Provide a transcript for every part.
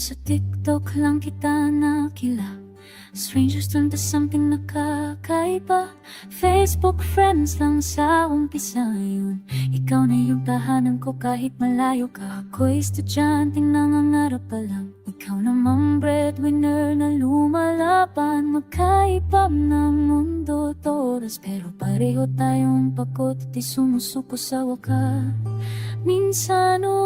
sa TikTok lang kita nakila. Strangers turn to something nakakaiba. Facebook friends lang sa umpisa yun. Ikaw na yung tahanan ko kahit malayo ka. Ako'y estudyanteng nangangarap pa lang. Ikaw namang breadwinner na lumalaban. Magkaiba ng mundo at oras Pero pareho tayong pagod at sumusuko sa wakas. Minsan umiiyak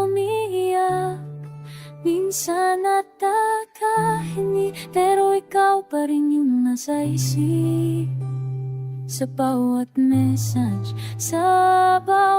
Minsan natatahingi Pero ikaw pa rin yung nasa isip. Sa bawat message Sa bawat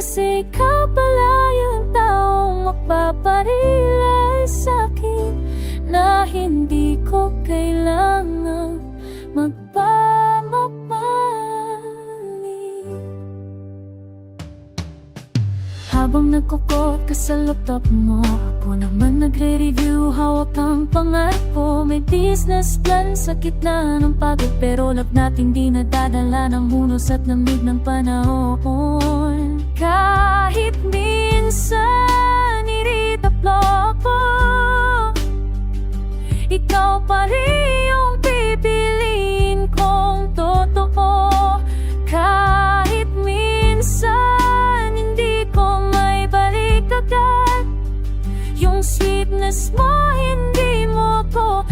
Kasi ikaw pala yung taong magpaparilay sa'kin Na hindi ko kailangan magpamapalik habang nagkukot ka sa laptop mo Ako nagre-review, hawak ang pangarap ko. May business plan sa gitna ng pagod Pero love natin di nadadala ng hunos at lamig ng panahon. Kahit minsan Sweetness mo hindi mo ko